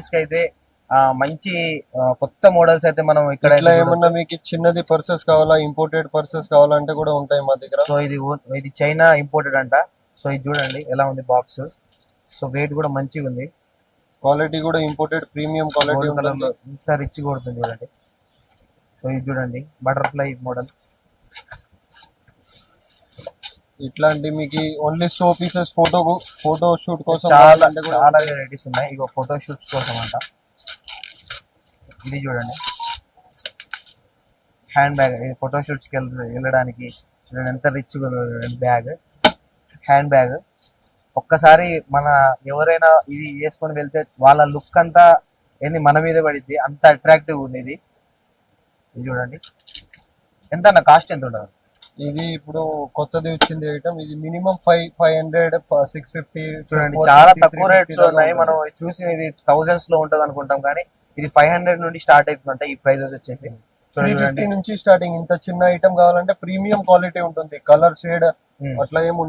అయితే మంచి కొత్త మోడల్స్ అయితే మనం ఇక్కడ ఏమన్నా మీకు చిన్నది పర్సెస్ కావాలా ఇంపోర్టెడ్ పర్సెస్ కావాలంటే కూడా ఉంటాయి మా దగ్గర. సో ఇది ఇది చైనా ఇంపోర్టెడ్ అంట. సో ఇది చూడండి ఎలా ఉంది బాక్స్ సో వెయిట్ కూడా మంచిగా ఉంది. క్వాలిటీ కూడా ఇంపోర్టెడ్ ప్రీమియం క్వాలిటీ ఉంటుంది. ఇంత రిచ్ కొడుతుంది చూడండి. సో ఇది చూడండి బటర్ఫ్లై మోడల్ ఇట్లాంటి మీకు only so pieces photo photo shoot కోసం చాలా చాలా వెరైటీస్ ఉన్నాయి. ఇగో ఫోటో షూట్స్ కోసం అంట ఇది చూడండి. హ్యాండ్ బ్యాగ్ ఇది ఫోటో షూట్స్కి వెళ్ళ వెళ్ళడానికి చూడండి ఎంత రిచ్గా బ్యాగ్ హ్యాండ్ బ్యాగ్ ఒక్కసారి మన ఎవరైనా ఇది వేసుకొని వెళ్తే వాళ్ళ లుక్ అంతా ఏంది మన మీద పడిద్ది. అంత అట్రాక్టివ్ ఉంది ఇది. ఇది చూడండి. ఎంత కాస్ట్ ఎంత ఉండదు ఇది ఇప్పుడు కొత్తది వచ్చింది ఐటమ్. ఇది minimum five five hundred six fifty చూడండి చాలా తక్కువ రేట్స్ ఉన్నాయి. మనం చూసి ఇది థౌజండ్స్లో ఉంటది అనుకుంటాం. కానీ ఇది ఫైవ్ హండ్రెడ్ నుండి స్టార్ట్ అవుతుందంట ఈ ప్రైజెస్ వచ్చేసి. త్రీ ఫిఫ్టీ నుంచి స్టార్టింగ్ ఇంత చిన్న ఐటమ్ కావాలంటే ప్రీమియం క్వాలిటీ ఉంటుంది. Colour shade. అట్లా ఏమి ఉండదు.